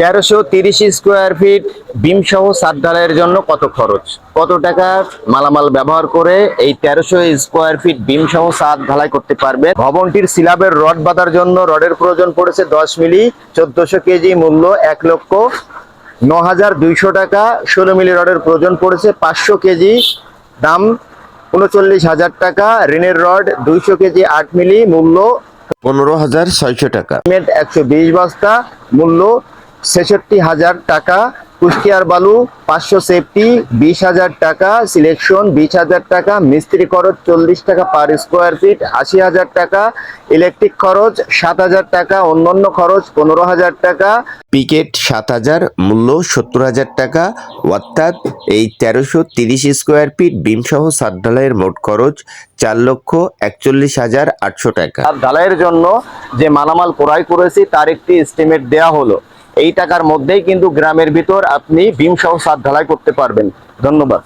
তেরোশো তিরিশ square feet বিম সহ সাত ঢালাইয়ের জন্য কত খরচ? কত টাকা মালামাল ব্যবহার করে এই তেরোশো স্কোয়ার ফিট বিম সহ সাত ঢালাই করতে পারবে? ভবনটির সিলাবের রড বাঁধার জন্য রডের প্রয়োজন পড়েছে দশ মিলি চোদ্দশো কেজি মূল্য এক লক্ষ ন হাজার দুইশো টাকা ষোলো মিলি রডের প্রয়োজন পড়েছে পাঁচশো কেজি দাম উনচল্লিশ হাজার টাকা ঋণের রড দুইশো কেজি আট মিলি মূল্য পনেরো হাজার ছয়শো টাকা। সিমেন্ট একশো বিশ বস্তা মূল্য ছেষট্টি হাজার টাকা, কুষ্টিয়ার বালু পাঁচশো সেফটি, বিশ হাজার টাকা, সিলেকশন বিশ হাজার টাকা, মিস্ত্রি খরচ চল্লিশ টাকা পার স্কোয়ার ফিট, আশি হাজার টাকা, ইলেকট্রিক খরচ সাত হাজার টাকা, অন্যান্য খরচ পনেরো হাজার টাকা, পিকেট সাত হাজার, মূল্য সত্তর হাজার টাকা, অর্থাৎ এই তেরোশো তিরিশ স্কোয়ার ফিট বিমসহ সাত ঢালাইয়ের মোট খরচ চার লক্ষ একচল্লিশ হাজার আটশো টাকা। ঢালাইয়ের জন্য যে মালামাল ক্রয় করেছি, তার একটি এস্টিমেট দেয়া হলো। এই টাকার মধ্যেই কিন্তু গ্রামের ভিতর আপনি বিম সহ সাত ঢালাই করতে পারবেন। ধন্যবাদ।